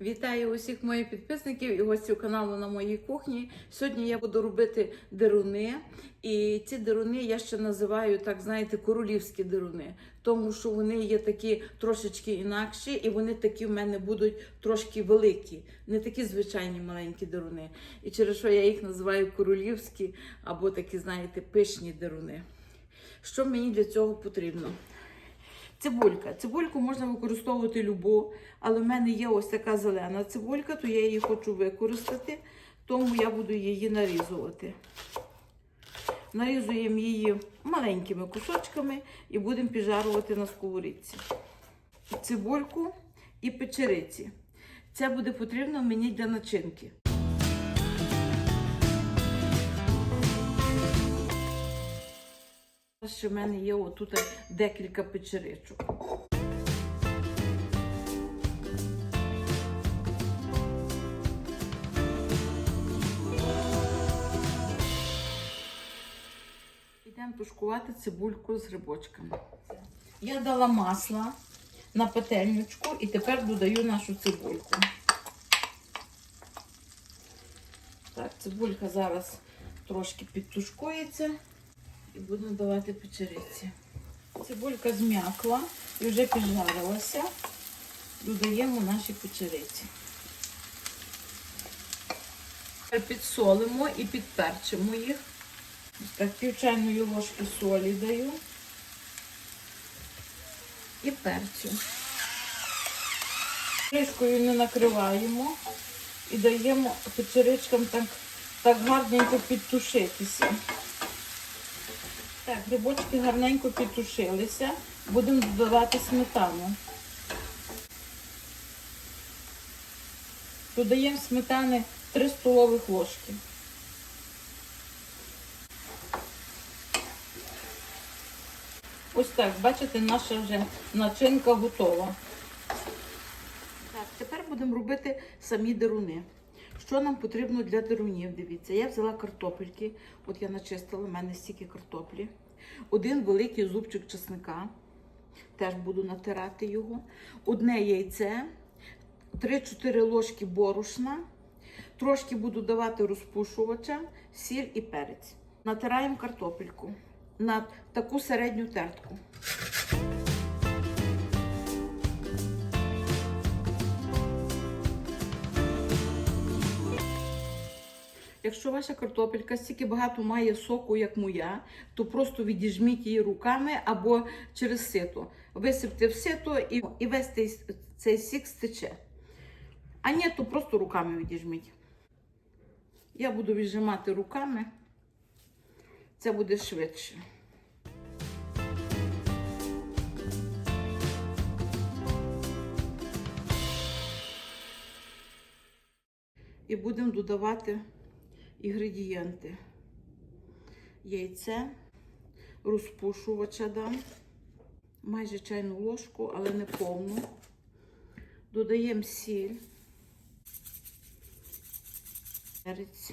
Вітаю усіх моїх підписників і гостів каналу на моїй кухні. Сьогодні я буду робити деруни. І ці деруни я ще називаю, так знаєте, королівські деруни, тому що вони є такі трошечки інакші, і вони такі в мене будуть трошки великі, не такі звичайні маленькі деруни. І через що я їх називаю королівські або такі, знаєте, пишні деруни. Що мені для цього потрібно? Цибулька. Цибульку можна використовувати любу, але в мене є ось така зелена цибулька, то я її хочу використати, тому я буду її нарізувати. Нарізуємо її маленькими кусочками і будемо піджарувати на сковорідці. Цибульку і печериці. Це буде потрібно мені для начинки. Ще в мене є отут декілька печеричок. Йдемо тушкувати цибульку з грибочками. Я дала масло на пательничку і тепер додаю нашу цибульку. Так, цибулька зараз трошки підтушкується і будемо давати печериці. Цибулька зм'якла і вже піджарилася. Додаємо наші печериці. Підсолимо і підперчимо їх. Ось так пів ложки солі даю і перцю. Кришкою не накриваємо і даємо печеричкам так, так гарненько підтушитися. Так, грибочки гарненько підтушилися. Будемо додавати сметану. Додаємо сметани 3 столових ложки. Ось так, бачите, наша вже начинка готова. Так, тепер будемо робити самі деруни. Що нам потрібно для дерунів? Дивіться, я взяла картопельки, от я начистила, в мене стільки картоплі. Один великий зубчик чесника, теж буду натирати його. Одне яйце, 3-4 ложки борошна. Трошки буду давати розпушувача, сіль і перець. Натираємо картопельку на таку середню тертку. Якщо ваша картопелька стільки багато має соку, як моя, то просто відіжміть її руками або через сито. Висипте в сито і, і весь цей, цей сік стече. А ні, то просто руками відіжміть. Я буду віджимати руками. Це буде швидше. І будемо додавати інгредієнти. Яйце, розпушувача дам, майже чайну ложку, але не повну. Додаємо сіль, перець.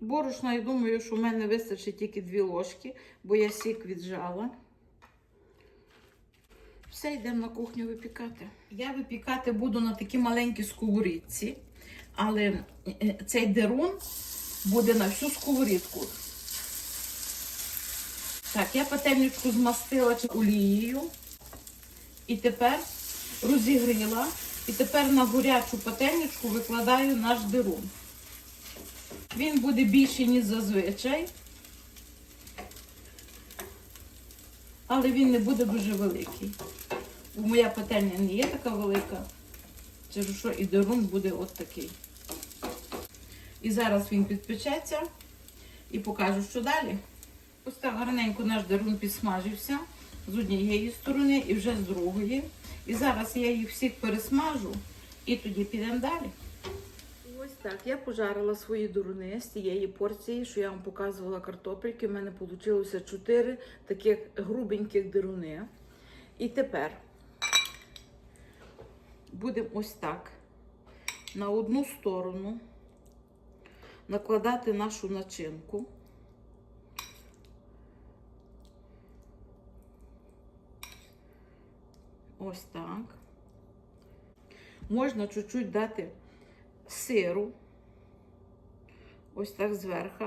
Борошна, я думаю, що в мене вистачить тільки дві ложки, бо я сік віджала. Все, йдемо на кухню випікати. Я випікати буду на такій маленькій сковорідці, але е, цей дерун буде на всю сковорідку. Так, я пательничку змастила олією і тепер розігріла. І тепер на горячу пательничку викладаю наш дерун. Він буде більший, ніж зазвичай, але він не буде дуже великий. Моя пательня не є така велика, через що і дерун буде от такий. І зараз він підпечеться і покажу, що далі. Ось гарненько наш дерун підсмажився з однієї сторони і вже з другої. І зараз я їх всіх пересмажу і тоді підемо далі. Ось так, я пожарила свої дуруни з тієї порції, що я вам показувала картопельки. У мене вийшло 4 таких грубеньких дируни. І тепер будемо ось так на одну сторону накладати нашу начинку. Ось так. Можна чуть-чуть дати сиру. Ось так зверху.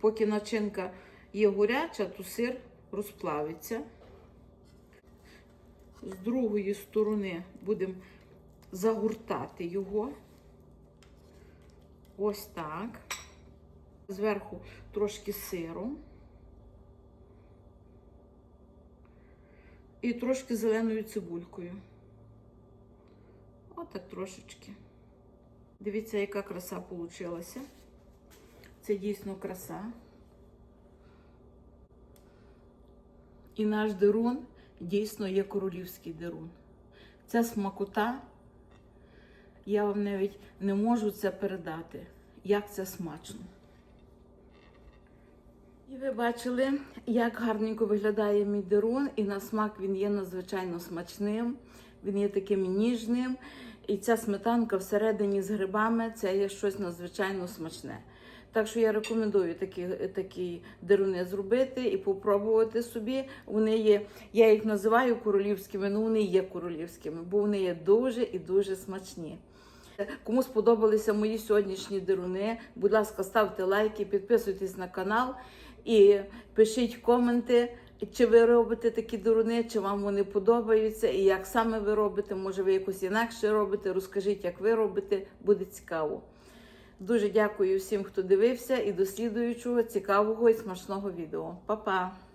Поки начинка є горяча, то сир розплавиться. З другої сторони будемо загортати його. Ось так. Зверху трошки сиру. І трошки зеленою цибулькою. Отак трошечки. Дивіться, яка краса вийшла. Це дійсно краса. І наш дерун дійсно є королівський дерун. Це смакота. Я вам навіть не можу це передати, як це смачно. І ви бачили, як гарненько виглядає мій дерун, і на смак він є надзвичайно смачним, він є таким ніжним. І ця сметанка всередині з грибами це є щось надзвичайно смачне. Так що я рекомендую такі, такі деруни зробити і попробувати собі. Вони є, я їх називаю королівськими, але вони є королівськими, бо вони є дуже і дуже смачні. Кому сподобалися мої сьогоднішні деруни, будь ласка, ставте лайки, підписуйтесь на канал і пишіть коменти, чи ви робите такі деруни, чи вам вони подобаються, і як саме ви робите, може ви якось інакше робите. Розкажіть, як ви робите, буде цікаво. Дуже дякую всім, хто дивився, і до слідуючого цікавого і смачного відео. Па-па!